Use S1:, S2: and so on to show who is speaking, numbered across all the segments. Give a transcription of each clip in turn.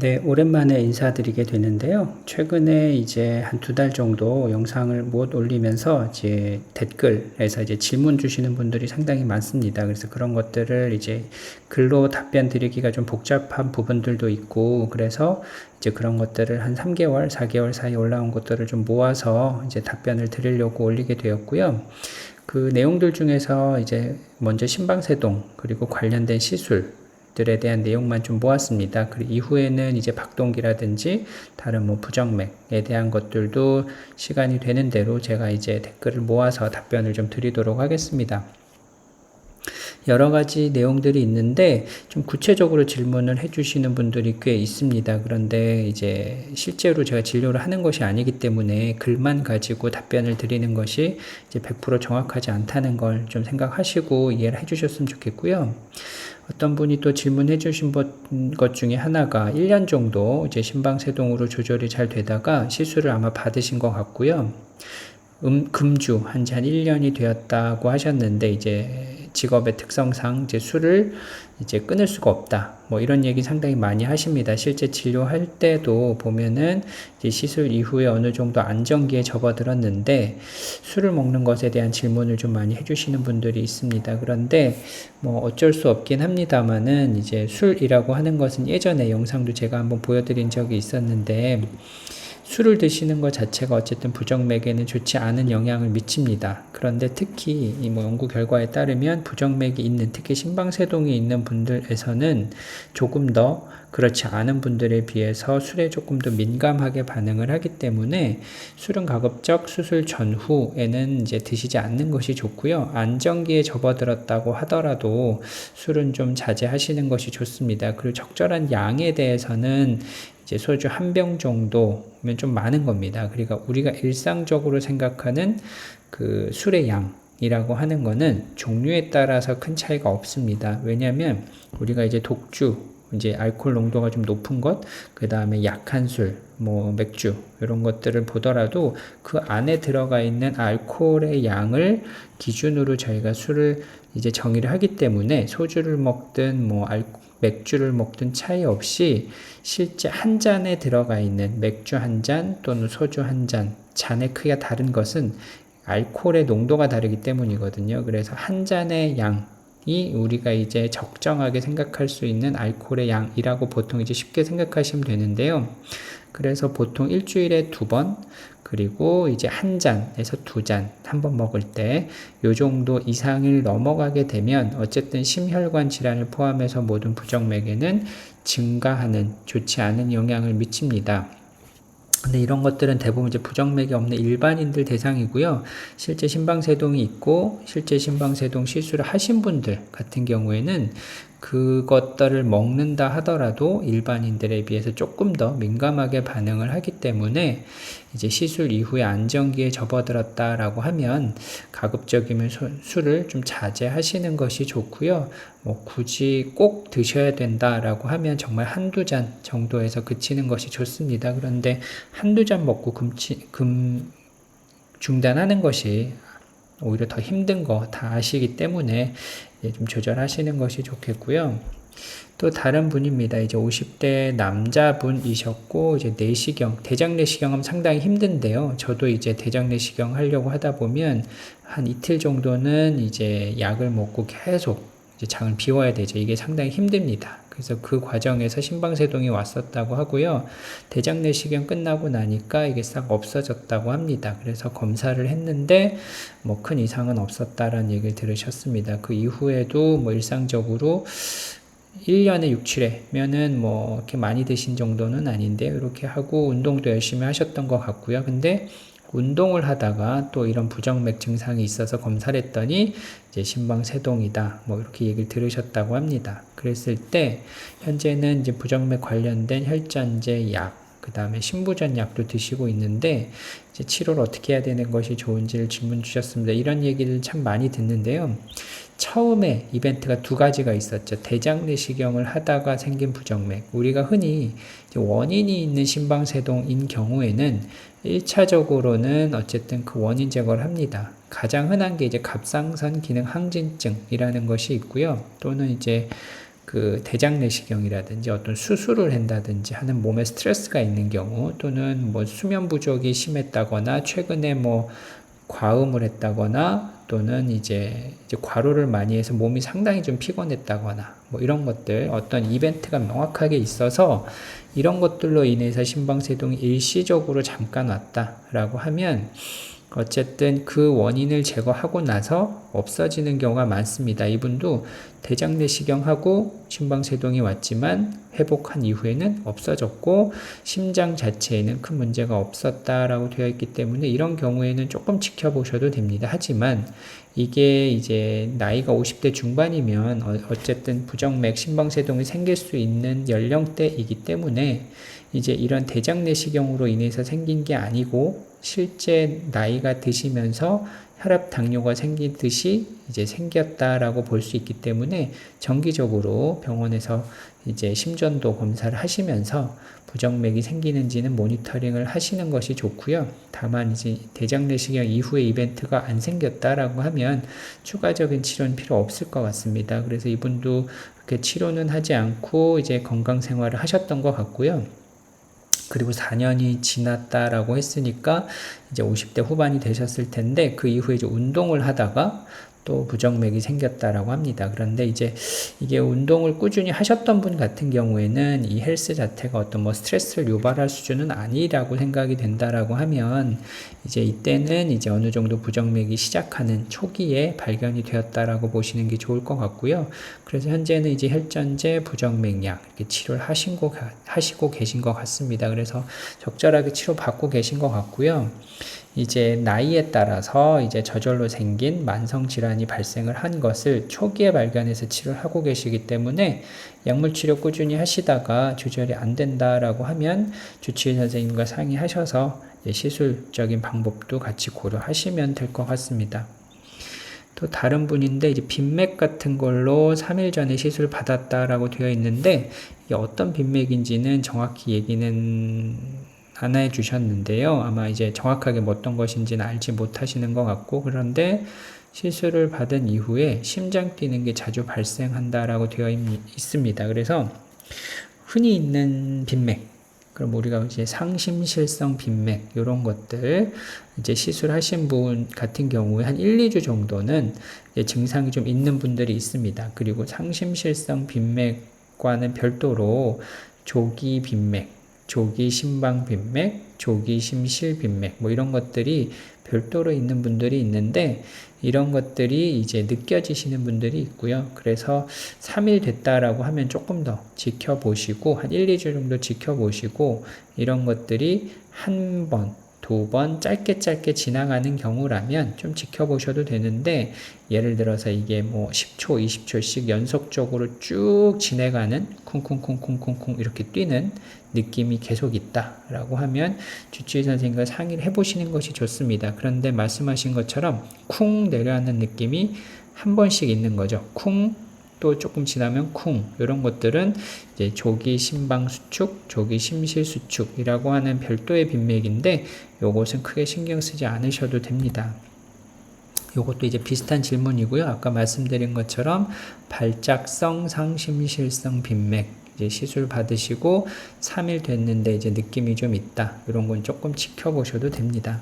S1: 네, 오랜만에 인사드리게 되는데요. 최근에 이제 한 두 달 정도 영상을 못 올리면서 이제 댓글에서 이제 질문 주시는 분들이 상당히 많습니다. 그래서 그런 것들을 이제 글로 답변 드리기가 좀 복잡한 부분들도 있고, 그래서 이제 그런 것들을 한 3개월, 4개월 사이 올라온 것들을 좀 모아서 이제 답변을 드리려고 올리게 되었고요. 그 내용들 중에서 이제 먼저 신방세동, 그리고 관련된 시술, 들에 대한 내용만 좀 모았습니다. 그리고 이후에는 이제 박동기라든지 다른 뭐 부정맥에 대한 것들도 시간이 되는 대로 제가 이제 댓글을 모아서 답변을 좀 드리도록 하겠습니다. 여러 가지 내용들이 있는데 좀 구체적으로 질문을 해주시는 분들이 꽤 있습니다. 그런데 이제 실제로 제가 진료를 하는 것이 아니기 때문에 글만 가지고 답변을 드리는 것이 이제 100% 정확하지 않다는 걸 좀 생각하시고 이해를 해주셨으면 좋겠고요. 어떤 분이 또 질문해 주신 것 중에 하나가 1년 정도 이제 심방세동으로 조절이 잘 되다가 시술을 아마 받으신 것 같고요. 음, 금주 한 지 한 1년이 되었다고 하셨는데 이제 직업의 특성상 이제 술을 이제 끊을 수가 없다. 뭐 이런 얘기 상당히 많이 하십니다. 실제 진료할 때도 보면은 이제 시술 이후에 어느 정도 안정기에 접어들었는데 술을 먹는 것에 대한 질문을 좀 많이 해주시는 분들이 있습니다. 그런데 뭐 어쩔 수 없긴 합니다만은 이제 술이라고 하는 것은 예전에 영상도 제가 한번 보여드린 적이 있었는데 술을 드시는 것 자체가 어쨌든 부정맥에는 좋지 않은 영향을 미칩니다. 그런데 특히 이 뭐 연구 결과에 따르면 부정맥이 있는 특히 심방세동이 있는 분들에서는 조금 더 그렇지 않은 분들에 비해서 술에 조금 더 민감하게 반응을 하기 때문에 술은 가급적 수술 전후에는 이제 드시지 않는 것이 좋고요. 안정기에 접어들었다고 하더라도 술은 좀 자제하시는 것이 좋습니다. 그리고 적절한 양에 대해서는 이제 소주 한 병 정도면 좀 많은 겁니다. 그러니까 우리가 일상적으로 생각하는 그 술의 양 이라고 하는 거는 종류에 따라서 큰 차이가 없습니다. 왜냐하면 우리가 이제 독주 이제 알코올 농도가 좀 높은 것, 그 다음에 약한 술, 뭐 맥주 이런 것들을 보더라도 그 안에 들어가 있는 알코올의 양을 기준으로 저희가 술을 이제 정의를 하기 때문에 소주를 먹든 뭐 알, 맥주를 먹든 차이 없이 실제 한 잔에 들어가 있는 맥주 한 잔 또는 소주 한 잔, 잔의 크기가 다른 것은 알코올의 농도가 다르기 때문이거든요. 그래서 한 잔의 양, 이 우리가 이제 적정하게 생각할 수 있는 알코올의 양이라고 보통 이제 쉽게 생각하시면 되는데요. 그래서 보통 일주일에 두 번, 그리고 이제 한 잔에서 두 잔, 한 번 먹을 때, 요 정도 이상을 넘어가게 되면, 어쨌든 심혈관 질환을 포함해서 모든 부정맥에는 증가하는 좋지 않은 영향을 미칩니다. 근데 이런 것들은 대부분 이제 부정맥이 없는 일반인들 대상이고요. 실제 심방세동이 있고 실제 심방세동 시술을 하신 분들 같은 경우에는 그것들을 먹는다 하더라도 일반인들에 비해서 조금 더 민감하게 반응을 하기 때문에 이제 시술 이후에 안정기에 접어들었다라고 하면 가급적이면 술을 좀 자제하시는 것이 좋고요. 뭐 굳이 꼭 드셔야 된다라고 하면 정말 한두 잔 정도에서 그치는 것이 좋습니다. 그런데 한두 잔 먹고 금치, 금 중단하는 것이 오히려 더 힘든 거 다 아시기 때문에 좀 조절하시는 것이 좋겠고요. 또 다른 분입니다. 이제 50대 남자분이셨고 이제 내시경, 대장 내시경은 상당히 힘든데요. 저도 이제 대장 내시경 하려고 하다 보면 한 이틀 정도는 이제 약을 먹고 계속 이제 장을 비워야 되죠. 이게 상당히 힘듭니다. 그래서 그 과정에서 심방세동이 왔었다고 하고요. 대장 내시경 끝나고 나니까 이게 싹 없어졌다고 합니다. 그래서 검사를 했는데 뭐 큰 이상은 없었다라는 얘기를 들으셨습니다. 그 이후에도 뭐 일상적으로 1년에 6, 7회면은 뭐 이렇게 많이 드신 정도는 아닌데 이렇게 하고 운동도 열심히 하셨던 것 같고요. 근데 운동을 하다가 또 이런 부정맥 증상이 있어서 검사를 했더니 이제 심방세동이다. 뭐 이렇게 얘기를 들으셨다고 합니다. 그랬을 때 현재는 이제 부정맥 관련된 혈전제 약, 그 다음에 신부전 약도 드시고 있는데 이제 치료를 어떻게 해야 되는 것이 좋은지를 질문 주셨습니다. 이런 얘기를 참 많이 듣는데요. 처음에 이벤트가 두 가지가 있었죠. 대장 내시경을 하다가 생긴 부정맥. 우리가 흔히 원인이 있는 심방세동인 경우에는 1차적으로는 어쨌든 그 원인 제거를 합니다. 가장 흔한 게 이제 갑상선 기능 항진증이라는 것이 있고요. 또는 이제 그 대장 내시경이라든지 어떤 수술을 한다든지 하는 몸에 스트레스가 있는 경우 또는 뭐 수면 부족이 심했다거나 최근에 뭐 과음을 했다거나 또는 이제, 이제 과로를 많이 해서 몸이 상당히 좀 피곤했다거나 뭐 이런 것들 어떤 이벤트가 명확하게 있어서 이런 것들로 인해서 심방세동이 일시적으로 잠깐 왔다라고 하면 어쨌든 그 원인을 제거하고 나서 없어지는 경우가 많습니다. 이분도 대장 내시경하고 심방세동이 왔지만 회복한 이후에는 없어졌고 심장 자체에는 큰 문제가 없었다라고 되어 있기 때문에 이런 경우에는 조금 지켜보셔도 됩니다. 하지만 이게 이제 나이가 50대 중반이면 어, 어쨌든 부정맥 심방세동이 생길 수 있는 연령대이기 때문에 이제 이런 대장 내시경으로 인해서 생긴 게 아니고 실제 나이가 드시면서 혈압 당뇨가 생기듯이 이제 생겼다라고 볼 수 있기 때문에 정기적으로 병원에서 이제 심전도 검사를 하시면서 부정맥이 생기는지는 모니터링을 하시는 것이 좋고요. 다만 이제 대장 내시경 이후에 이벤트가 안 생겼다라고 하면 추가적인 치료는 필요 없을 것 같습니다. 그래서 이분도 그렇게 치료는 하지 않고 이제 건강 생활을 하셨던 것 같고요. 그리고 4년이 지났다라고 했으니까 이제 50대 후반이 되셨을 텐데 그 이후에 이제 운동을 하다가 또 부정맥이 생겼다라고 합니다. 그런데 이제 이게 운동을 꾸준히 하셨던 분 같은 경우에는 이 헬스 자체가 어떤 뭐 스트레스를 유발할 수준은 아니라고 생각이 된다라고 하면 이제 이때는 이제 어느 정도 부정맥이 시작하는 초기에 발견이 되었다라고 보시는 게 좋을 것 같고요. 그래서 현재는 이제 혈전제 부정맥약 이렇게 치료를 하신 거 하시고 계신 것 같습니다. 그래서 적절하게 치료 받고 계신 것 같고요. 이제 나이에 따라서 이제 저절로 생긴 만성 질환이 발생을 한 것을 초기에 발견해서 치료를 하고 계시기 때문에 약물 치료 꾸준히 하시다가 조절이 안 된다라고 하면 주치의 선생님과 상의하셔서 시술적인 방법도 같이 고려하시면 될 것 같습니다. 또 다른 분인데 이제 빈맥 같은 걸로 3일 전에 시술 받았다라고 되어 있는데 이게 어떤 빈맥인지는 정확히 얘기는 안내해 주셨는데요. 아마 이제 정확하게 뭐 어떤 것인지는 알지 못하시는 것 같고 그런데 시술을 받은 이후에 심장 뛰는 게 자주 발생한다라고 되어 있습니다. 그래서 흔히 있는 빈맥 그럼 우리가 이제 상심실성 빈맥 이런 것들 이제 시술하신 분 같은 경우에 한 1, 2주 정도는 증상이 좀 있는 분들이 있습니다. 그리고 상심실성 빈맥과는 별도로 조기 빈맥 조기 심방 빈맥, 조기 심실 빈맥 뭐 이런 것들이 별도로 있는 분들이 있는데 이런 것들이 이제 느껴지시는 분들이 있고요. 그래서 3일 됐다라고 하면 조금 더 지켜보시고 한 1, 2주 정도 지켜보시고 이런 것들이 한 번, 두 번 짧게 짧게 지나가는 경우라면 좀 지켜보셔도 되는데 예를 들어서 이게 뭐 10초, 20초씩 연속적으로 쭉 지내가는 쿵쿵쿵쿵쿵쿵 이렇게 뛰는 느낌이 계속 있다라고 하면 주치의 선생님과 상의를 해보시는 것이 좋습니다. 그런데 말씀하신 것처럼 쿵 내려앉는 느낌이 한 번씩 있는 거죠. 쿵 또 조금 지나면 쿵 이런 것들은 이제 조기 심방 수축, 조기 심실 수축이라고 하는 별도의 빈맥인데 요것은 크게 신경 쓰지 않으셔도 됩니다. 요것도 이제 비슷한 질문이고요. 아까 말씀드린 것처럼 발작성 상심실성 빈맥 이제 시술 받으시고 3일 됐는데 이제 느낌이 좀 있다. 이런 건 조금 지켜보셔도 됩니다.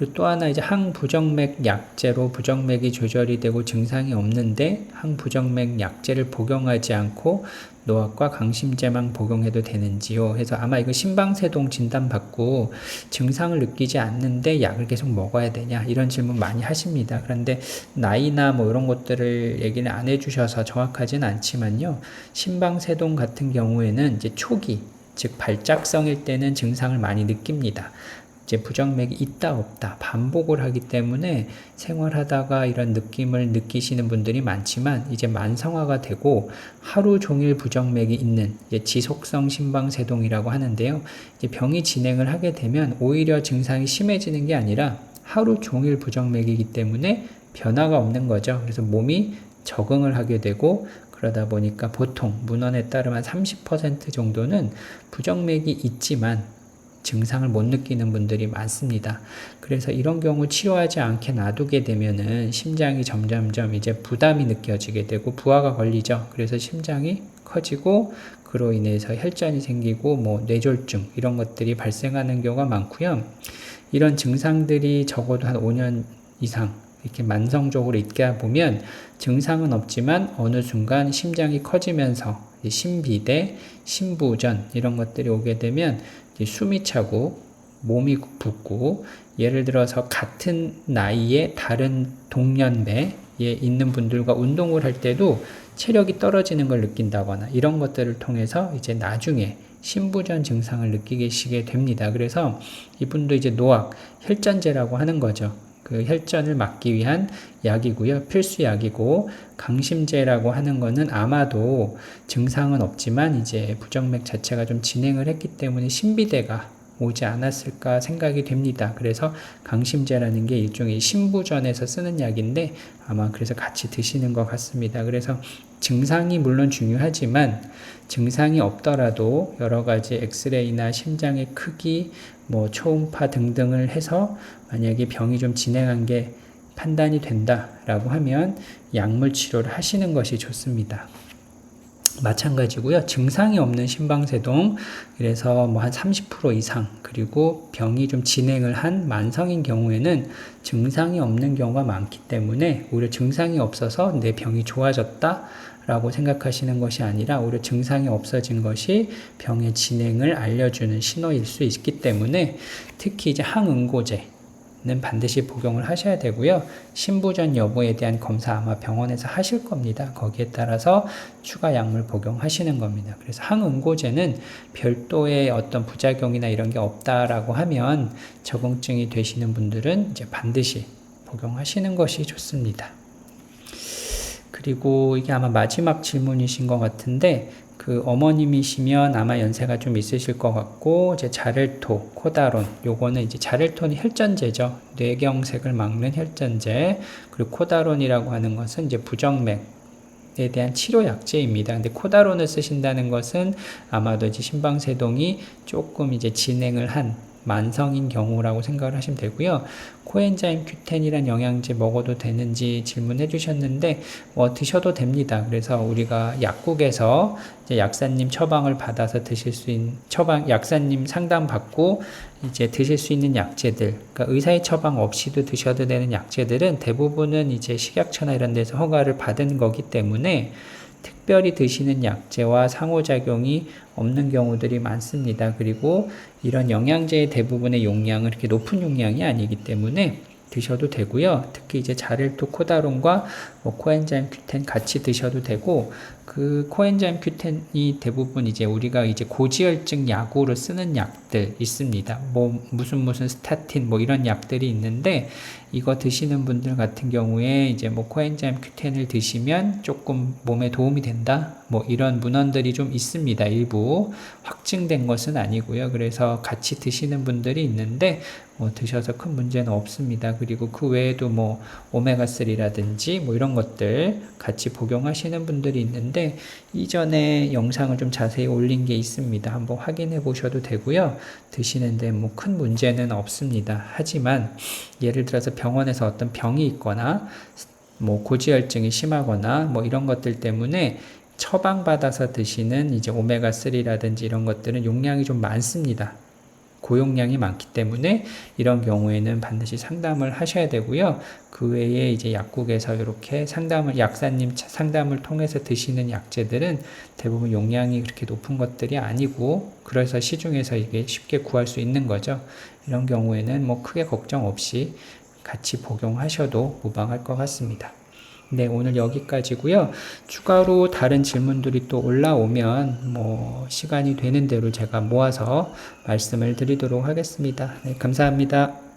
S1: 그리고 또 하나 이제 항부정맥 약제로 부정맥이 조절이 되고 증상이 없는데 항부정맥 약제를 복용하지 않고 노악과 강심제만 복용해도 되는지요? 해서 아마 이거 심방세동 진단받고 증상을 느끼지 않는데 약을 계속 먹어야 되냐? 이런 질문 많이 하십니다. 그런데 나이나 뭐 이런 것들을 얘기는 안 해주셔서 정확하진 않지만요. 심방세동 같은 경우에는 이제 초기, 즉 발작성일 때는 증상을 많이 느낍니다. 이제 부정맥이 있다 없다 반복을 하기 때문에 생활하다가 이런 느낌을 느끼시는 분들이 많지만 이제 만성화가 되고 하루 종일 부정맥이 있는 지속성 심방세동이라고 하는데요. 이제 병이 진행을 하게 되면 오히려 증상이 심해지는 게 아니라 하루 종일 부정맥이기 때문에 변화가 없는 거죠. 그래서 몸이 적응을 하게 되고 그러다 보니까 보통 문헌에 따르면 30% 정도는 부정맥이 있지만 증상을 못 느끼는 분들이 많습니다. 그래서 이런 경우 치료하지 않게 놔두게 되면은 심장이 점점점 이제 부담이 느껴지게 되고 부하가 걸리죠. 그래서 심장이 커지고 그로 인해서 혈전이 생기고 뭐 뇌졸중 이런 것들이 발생하는 경우가 많고요. 이런 증상들이 적어도 한 5년 이상 이렇게 만성적으로 있게 보면 증상은 없지만 어느 순간 심장이 커지면서 심비대, 심부전 이런 것들이 오게 되면 숨이 차고 몸이 붓고 예를 들어서 같은 나이에 다른 동년배에 있는 분들과 운동을 할 때도 체력이 떨어지는 걸 느낀다거나 이런 것들을 통해서 이제 나중에 신부전 증상을 느끼게 됩니다. 그래서 이분도 이제 노악, 혈전제라고 하는 거죠. 그 혈전을 막기 위한 약이고요. 필수 약이고 강심제라고 하는 거는 아마도 증상은 없지만 이제 부정맥 자체가 좀 진행을 했기 때문에 신비대가 오지 않았을까 생각이 됩니다. 그래서 강심제라는 게 일종의 신부전에서 쓰는 약인데 아마 그래서 같이 드시는 것 같습니다. 그래서 증상이 물론 중요하지만 증상이 없더라도 여러 가지 엑스레이나 심장의 크기, 뭐 초음파 등등을 해서 만약에 병이 좀 진행한 게 판단이 된다라고 하면 약물 치료를 하시는 것이 좋습니다. 마찬가지고요. 증상이 없는 심방세동 그래서 뭐 한 30% 이상 그리고 병이 좀 진행을 한 만성인 경우에는 증상이 없는 경우가 많기 때문에 오히려 증상이 없어서 내 병이 좋아졌다 라고 생각하시는 것이 아니라 오히려 증상이 없어진 것이 병의 진행을 알려주는 신호일 수 있기 때문에 특히 이제 항응고제 는 반드시 복용을 하셔야 되고요. 신부전 여부에 대한 검사 아마 병원에서 하실 겁니다. 거기에 따라서 추가 약물 복용하시는 겁니다. 그래서 항응고제는 별도의 어떤 부작용이나 이런 게 없다라고 하면 적응증이 되시는 분들은 이제 반드시 복용하시는 것이 좋습니다. 그리고 이게 아마 마지막 질문이신 것 같은데 그 어머님이시면 아마 연세가 좀 있으실 것 같고 이제 자렐토, 코다론 요거는 이제 자렐토는 혈전제죠. 뇌경색을 막는 혈전제. 그리고 코다론이라고 하는 것은 이제 부정맥 에 대한 치료 약제입니다. 근데 코다론을 쓰신다는 것은 아마도 이제 심방세동이 조금 이제 진행을 한 만성인 경우라고 생각을 하시면 되고요. 코엔자임 큐텐이란 영양제 먹어도 되는지 질문해 주셨는데 뭐 드셔도 됩니다. 그래서 우리가 약국에서 약사님 처방을 받아서 드실 수 있는 처방 약사님 상담 받고 이제 드실 수 있는 약제들 그러니까 의사의 처방 없이도 드셔도 되는 약제들은 대부분은 이제 식약처나 이런 데서 허가를 받은 거기 때문에 특별히 드시는 약제와 상호작용이 없는 경우들이 많습니다. 그리고 이런 영양제의 대부분의 용량은 그렇게 높은 용량이 아니기 때문에 드셔도 되고요. 특히 이제 자렐토 코다론과 뭐 코엔자임 큐텐 같이 드셔도 되고 그 코엔자임 큐텐이 대부분 이제 우리가 이제 고지혈증 약으로 쓰는 약들 있습니다. 뭐 무슨 무슨 스타틴 뭐 이런 약들이 있는데 이거 드시는 분들 같은 경우에 이제 뭐 코엔자임 큐텐을 드시면 조금 몸에 도움이 된다. 뭐 이런 문헌들이 좀 있습니다. 일부 확증된 것은 아니고요. 그래서 같이 드시는 분들이 있는데 뭐 드셔서 큰 문제는 없습니다. 그리고 그 외에도 뭐 오메가3라든지 뭐 이런 것들 같이 복용하시는 분들이 있는데 이전에 영상을 좀 자세히 올린 게 있습니다. 한번 확인해 보셔도 되고요. 드시는데 뭐 큰 문제는 없습니다. 하지만 예를 들어서 병원에서 어떤 병이 있거나 뭐 고지혈증이 심하거나 뭐 이런 것들 때문에 처방받아서 드시는 이제 오메가3라든지 이런 것들은 용량이 좀 많습니다. 고용량이 많기 때문에 이런 경우에는 반드시 상담을 하셔야 되고요. 그 외에 이제 약국에서 이렇게 상담을 약사님 상담을 통해서 드시는 약제들은 대부분 용량이 그렇게 높은 것들이 아니고 그래서 시중에서 이게 쉽게 구할 수 있는 거죠. 이런 경우에는 뭐 크게 걱정 없이 같이 복용하셔도 무방할 것 같습니다. 네, 오늘 여기까지고요. 추가로 다른 질문들이 또 올라오면 뭐 시간이 되는 대로 제가 모아서 말씀을 드리도록 하겠습니다. 네, 감사합니다.